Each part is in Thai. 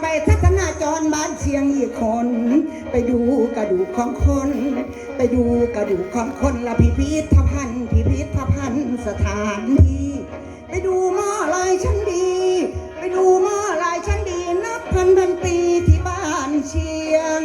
ไปทัศนาจรบ้านเชียงอีกคน ไปดูกระดูกของคน ไปดูกระดูกของคนละพิพิธภัณฑ์พิพิธภัณฑ์สถานที่ ไปดูหม้อลายชั้นดี ไปดูหม้อลายชั้นดีนับพันพันปีที่บ้านเชียง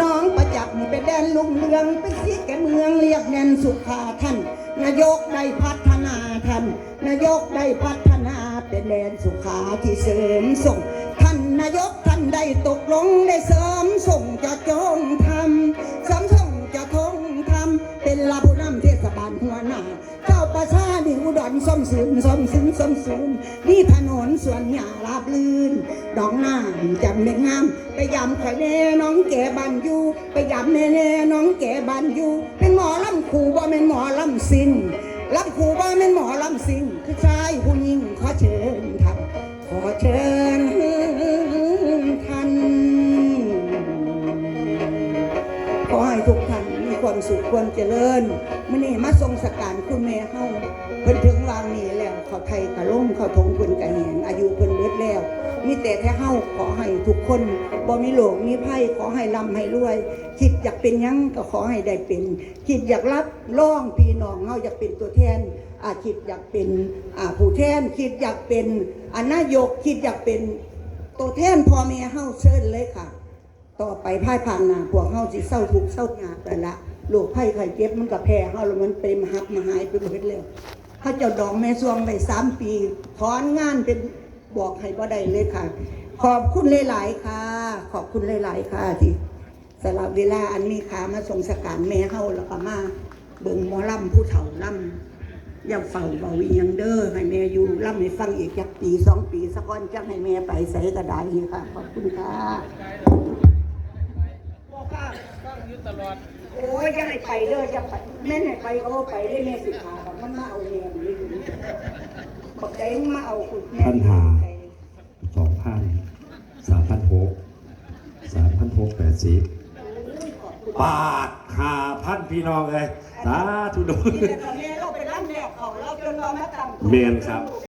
น้องประจักษ์นี่เป็นแดนลุงเรืองเป็นสีแก่เมืองเรียกแดนสุขาท่านนายกได้พัฒนาท่านนายกได้พัฒนา เป็นแดนสุขาที่เสริมส่ง ท่านนายกท่านได้ตกลงได้เสริมส่งจะจงทำเสริมส่งจะทงทำเป็นลาผู้นำเทศบาลหัวหน้าเจ้าประชาดิอุดรส้มสืนส้มซึนส้มซูนนี่ถนนสวนหญ้าราบลื่นดอกน้ำจำเด็กงาม ไปยำข่อยแน่น้องแก่บันอยู่ไปยำแน่แน่น้องแก่บันอยู่เป็นหมอลำครูบ่เป็นหมอลำสิงลำครูบ่เป็นหมอลำสิงคือชายผู้หญิ ขอให้ทุกท่านมีความสุขความเจริญมื่อนี้มาทรงสการคุณแม่เฮาเพิ่นถึงวางนี้แล้วเขาไทยกะล่มเขาทงเพิ่นกะแหงอายุเพิ่นเบิดแล้วมีแต่แท้เฮาขอให้ทุกคนบ่มีโรคมีภัยขอให้ร่ำให้รวย คิดอยากเป็นยังก็ขอให้ได้เป็น คิดอยากรับร่องพี่น้องเฮาอยากเป็นตัวแทนอาคิดอยากเป็นอ่าผู้แทนคิดอยากเป็นอานายกคิดอยากเป็นตัวแทนพ่อแม่เฮาเชิญเลยค่ะ ต่อไปพ่ายผ่านหนาพวกเฮาสิเศร้าทุกเศร้ายากแต่ละโรคภัยไข้เจ็บมันก็แพ้เฮาแล้วมันเป็นมหับมาหายไปหมดแล้วถ้าเจ้าดองแม่ซวงได้สามปี ถอนงานเป็นบอกให้บ่ได้เลยค่ะ ขอบคุณหลายๆค่ะ ขอบคุณหลายๆค่ะที่สละเวลาอันมีค่ามาส่งสการแม่เฮาแล้วก็มาเบิ่งหมอลำผู้เฒ่าลำอย่าเฝ้าเบาียังเด้อให้แม่อยู่ลำให้ฟังอีกจักปีสองปีสักก้อนจังให้แม่ไปใส่กระดาษนี่ค่ะ ขอบคุณค่ะ ฟังอยู่ตลอด โอ้ยยังให้ไปเด้อจะไปแม่ให้ไปก็ไปได้แม่สิขาแบบมันมาเอาเงินนี่บอกใจมาเอาคุณแม่ปัญหา สองพันสามพันหกสามพันหกแปดสิบปาดหาพันพี่น้องเลยสาธุโดนี่แต่ตอนนี้เราไปรับแนวเขาเราจนเรามาตั้งเมนครับ